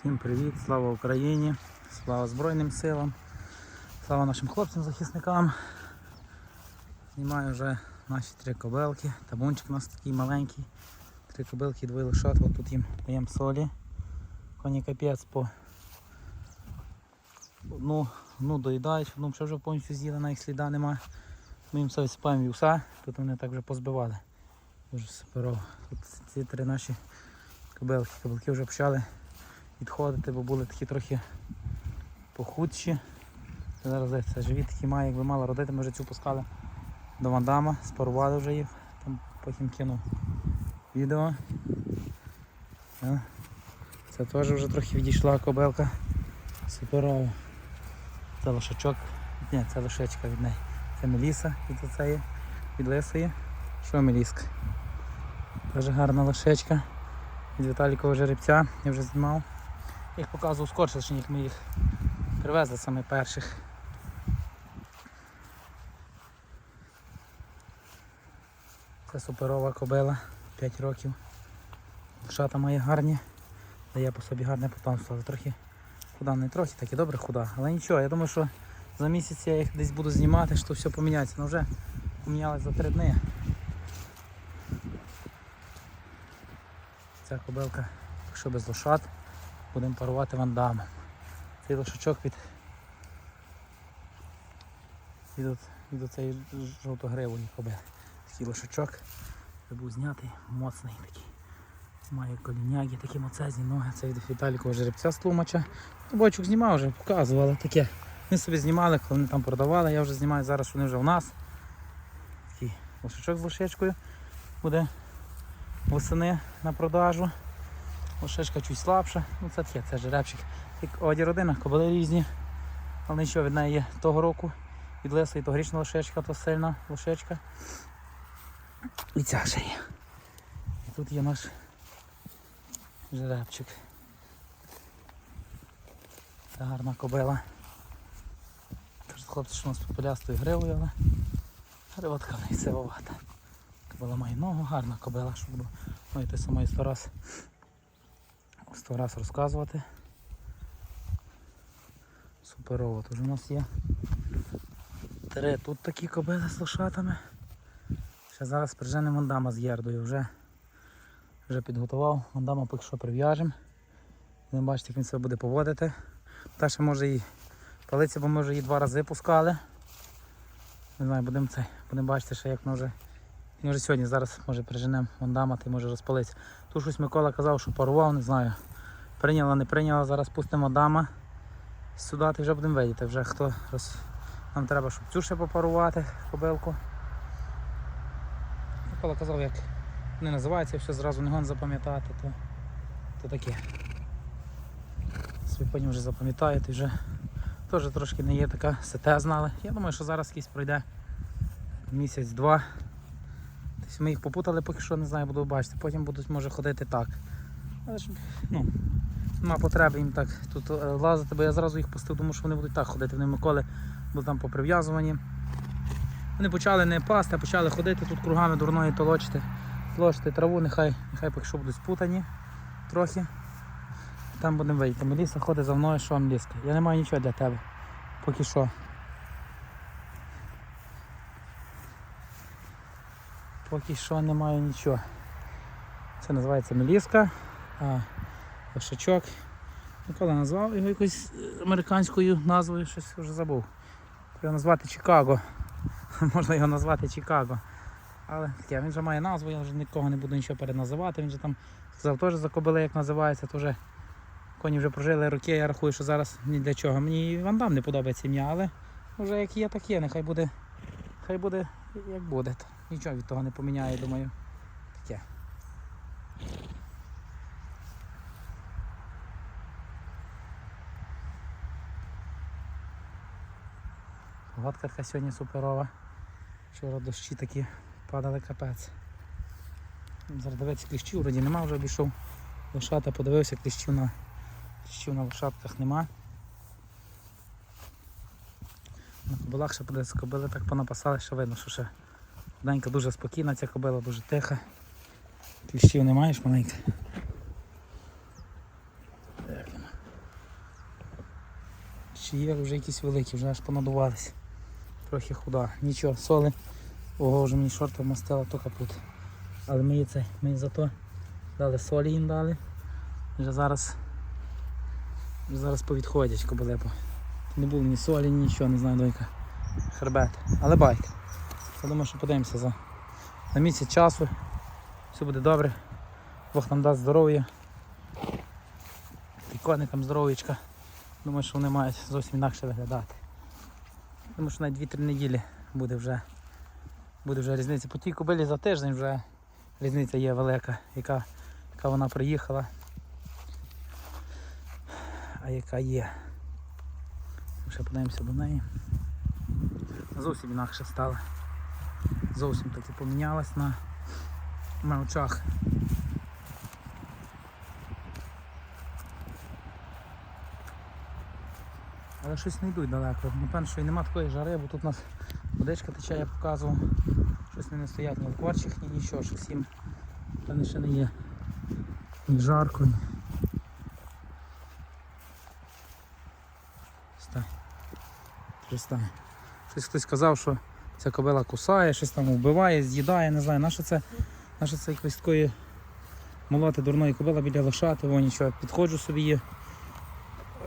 Всім привіт, слава Україні, слава Збройним силам, слава нашим хлопцям-захисникам. Знімаю вже наші три кобилки. Табунчик у нас такий маленький. Три кобилки, двоє лошад. От тут їм даємо солі. Коні капець по одну, одну доїдають, одну ще вже повністю з'їли, на їх сліда нема. Ми їм все висипаємо вівса, тут вони так вже позбивали. Дуже суперово. Тут ці три наші кобилки. Кобилки вже почали відходити, бо були такі трохи похудші. Зараз це живіт такий має, якби мало родити, ми вже цю пускали до Вандама, спарували вже їх, там потім кинув відео. Е, Це теж вже трохи відійшла кобилка. Суперово. Це лошачок. Ні, це лошечка від неї. Це Меліса від оцеї, від лисої. Що Меліска? Дуже гарна лошечка. Від Віталікового жеребця я вже знімав. Їх показував скорше, ще як ми їх привезли саме перших. Це суперова кобила, 5 років. Шата має гарні, дає по собі гарне потомство, але трохи худа, не трохи, так і добре худа. Але нічого, я думаю, що за місяць я їх десь буду знімати, що все поміняється. Ну вже помінялось за 3 дні. Ця кобилка, якщо без лошад, будемо парувати вандамом. Цей лошачок від, від, от- від оцеї жовтогривої кобили. Такий лошачок був знятий, моцний такий. Має коліняги, такі моцезні ноги. Це від Віталікового жеребця з тлумача. Ну, Бочок знімав вже, показував, але таке. Ми собі знімали, коли вони там продавали, я вже знімаю зараз, вони вже в нас. Такий лошачок з лошечкою буде восени на продажу. Лошечка чуть слабша. Ну це таке, це жеребчик. Як оді родина, кобили різні. Але нічого від неї є того року. Від лисої тогорічна лошечка, то сильна лошечка. І ця ще є. І тут є наш жеребчик. Це гарна кобила. Кажуть хлопці, що у нас популястою гривою, але грива така в сивовата. Кобила має ногу, гарна кобила, щоб було. Ну сто раз, сто раз розказувати. Суперово. Тож у нас є три тут такі кобили з лошатами. Ще зараз приженемо Мондама з Єрдою. Вже, вже підготував. Мондама поки що прив'яжемо. Не бачите, як він себе буде поводити. Та ще може і палиться, бо ми вже її два рази пускали. Не знаю, будемо це, будемо бачити, ще як воно вже. Він вже сьогодні зараз може приженемо Мондама, ти може розпалитися. Тут щось Микола казав, що парував, не знаю. Прийняла, не прийняла, зараз пустимо дама. Сюди ти вже будемо видіти. Вже хто роз... Нам треба, щоб цю ще попарувати кобилку. Микола казав, як вони називаються, все зразу не гон запам'ятати, то, то таке. Собі потім вже запам'ятаєте, вже теж трошки не є така сете знали. Я думаю, що зараз якийсь пройде місяць-два. Ми їх попутали, поки що не знаю, буду бачити. Потім будуть може ходити так. Але ж ну, нема потреби їм так тут е, лазити, бо я зразу їх пустив, тому що вони будуть так ходити. Вони Миколи були там поприв'язувані. Вони почали не пасти, а почали ходити тут кругами дурної толочити, толочити траву, нехай, нехай поки що будуть спутані трохи. Там будемо вийти. Меліса ходить за мною, що Меліска. Я не маю нічого для тебе. Поки що. Поки що не маю нічого. Це називається Меліска, а лошачок. Микола назвав його якоюсь е, американською назвою, щось вже забув. Треба назвати Чикаго. Можна його назвати Чикаго. Але таке, він вже має назву, я вже нікого не буду нічого переназивати. Він вже там сказав теж за кобили, як називається, то вже коні вже прожили роки, я рахую, що зараз ні для чого. Мені і Вандам не подобається ім'я, але вже як є, так є. Нехай буде, хай буде як буде. Нічого від того не поміняє, думаю. Таке. Погодка така сьогодні суперова. Вчора дощі такі падали капець. Зараз дивиться кліщів, вроді нема, вже обійшов лошата, подивився, кліщів на, кліщів на лошадках нема. На кобилах ще подивиться, кобили так понапасали, що видно, що ще Данька дуже спокійна, ця кобила дуже тиха. Кліщів не маєш маленька. Чи є вже якісь великі, вже аж понадувались. Трохи худа. Нічого, соли. Ого, вже мені шорти вмастила, то капут. Але ми їй це, ми зато дали солі їм дали. Вже зараз, вже зараз повідходять кобилепо. Не було ні солі, нічого, не знаю дойка. Хребет. Але байк. Я думаю, що подивимося за, за місяць часу. Все буде добре. Бог нам дасть здоров'я. І коникам здоров'ячка. Думаю, що вони мають зовсім інакше виглядати. Думаю, що навіть 2-3 неділі буде вже, буде вже різниця. По тій кобилі за тиждень вже різниця є велика, яка, яка вона приїхала. А яка є. Ще подаємося до неї. Зовсім інакше стала. Зовсім таки помінялась на, на очах. Але щось не йдуть далеко. Напевно, що і нема такої жари, бо тут у нас водичка тече, я показував. Щось не стоять ні в корчих, ні нічого, щось їм певно, ще не є. Ні жарко, ні. Стай. Пристань. Щось хтось сказав, що ця кобила кусає, щось там вбиває, з'їдає, не знаю, наше це, наше це якось такої молоти дурної кобила біля лошати, о нічого, підходжу собі є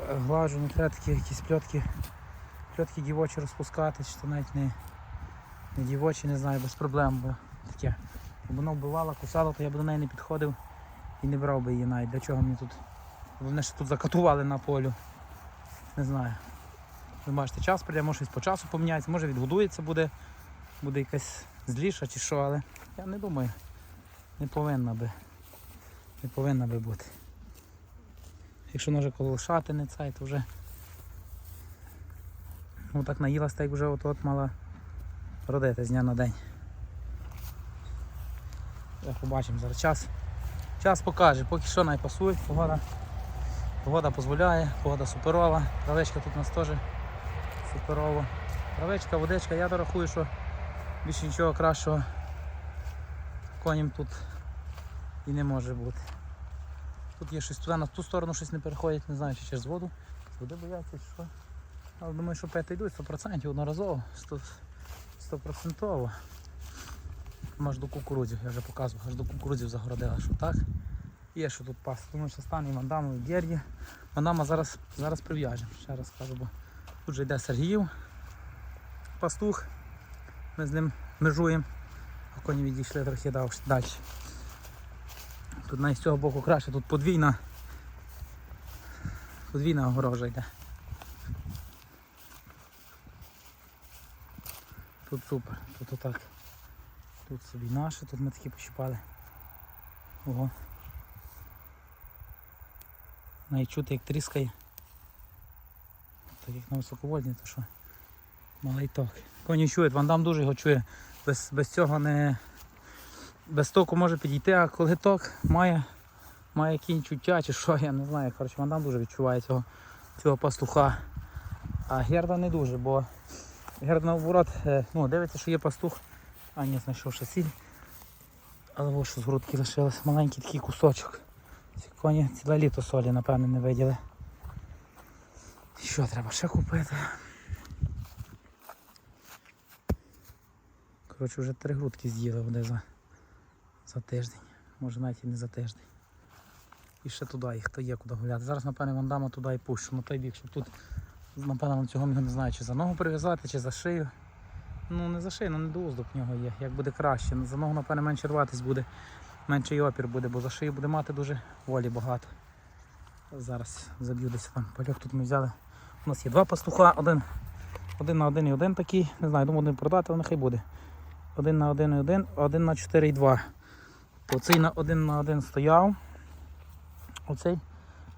глажу, не треба такі якісь пльотки, пльотки дівочі розпускати, чи то навіть не, не дівочі, не знаю, без проблем, бо таке. Якби воно вбивало, кусало, то я б до неї не підходив і не брав би її навіть. Для чого мені тут? Вони ще тут закатували на полю. Не знаю. Ви бачите, час прийде, може щось по часу поміняється, може відгодується, буде, буде якась зліша чи що, але я не думаю. Не повинна би. Не повинна би бути. Якщо може колошати не цей, то вже ну так наїлась, так вже от-от мала родити з дня на день. Я побачимо зараз час. Час покаже, поки що найпасують, погода, погода дозволяє, погода суперова, травичка тут у нас теж суперова. Травичка, водичка, я дорахую, що більше нічого кращого коням тут і не може бути. Тут є щось туди, на ту сторону щось не переходять, не знаю, чи через воду. Води бояться, що. Але думаю, що п'яти йдуть 100% одноразово, 100%. 100%. Аж до кукурудзів, я вже показував, аж до кукурудзів загородила, що так. Є що тут пасти. Думаю, що стане і мандаму, і дер'ї. Мандама зараз, зараз прив'яжемо, ще раз кажу, бо тут же йде Сергіїв, пастух. Ми з ним межуємо, а коні відійшли трохи далі. Тут навіть з цього боку краще, тут подвійна. Подвійна огорожа йде. Тут супер, тут отак. Тут собі наше, тут ми такі пощипали. Ого. Навіть чути як тріскає. Так як на високовольні, то що малий ток. Коні чують, вандам дуже його чує. Без, без цього не, без току може підійти, а коли ток має, має кінь чуття чи що, я не знаю. Коротше, вона дуже відчуває цього, цього пастуха. А Герда не дуже, бо Герда наоборот, е, ну, дивиться, що є пастух, а ні, знайшов ще сіль. Але ось що з грудки лишилось, маленький такий кусочок. Ці коні ціле літо солі, напевно, не виділи. Що треба ще купити? Коротше, вже три грудки з'їли за за тиждень, може навіть і не за тиждень. І ще туди їх, то є куди гуляти. Зараз, напевно, вандама туди і пущу, на той бік, щоб тут, напевно, цього не знаю, чи за ногу прив'язати, чи за шию. Ну не за шию, ну не до уздуп в нього є, як буде краще. За ногу, напевно, менше рватись буде, менший опір буде, бо за шию буде мати дуже волі багато. Зараз заб'ю десь там пальок тут ми взяли. У нас є два пастуха, один, один на один і один такий. Не знаю, думаю, один продати, але нехай буде. Один на один і один, один на 4 і 2. То на один на один стояв. Оцей.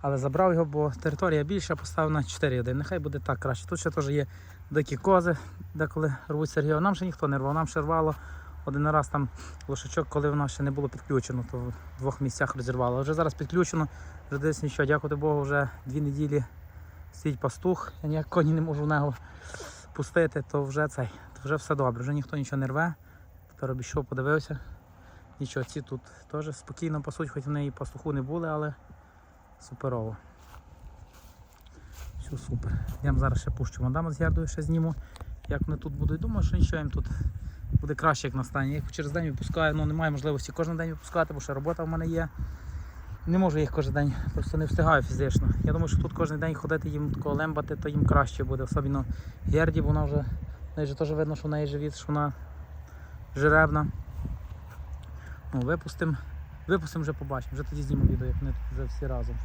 Але забрав його, бо територія більша, поставив на 4,1. Нехай буде так краще. Тут ще теж є дикі кози, деколи рвуть Сергія. Нам ще ніхто не рвав, нам ще рвало один раз там лошачок, коли воно ще не було підключено, то в двох місцях розірвало. Вже зараз підключено, вже десь нічого, дякувати Богу, вже дві неділі стоїть пастух. Я ніяк коні не можу в нього пустити, то вже цей, то вже все добре, вже ніхто нічого не рве. Тепер обійшов, подивився. Нічого, ці тут теж спокійно пасуть, хоч в неї пастуху не були, але суперово. Все супер. Я вам зараз ще пущу мадама з ярдою ще зніму. Як вони тут будуть. Думаю, що нічого їм тут буде краще, як на. Я їх через день випускаю, ну немає можливості кожен день випускати, бо ще робота в мене є. Не можу їх кожен день, просто не встигаю фізично. Я думаю, що тут кожен день ходити їм такого лембати, то їм краще буде. Особливо Герді, бо вона вже, неї вже теж видно, що в неї живіт, що вона жеребна. Ну, випустимо. Випустимо вже побачимо. Вже тоді зніму відео, як вони тут всі разом.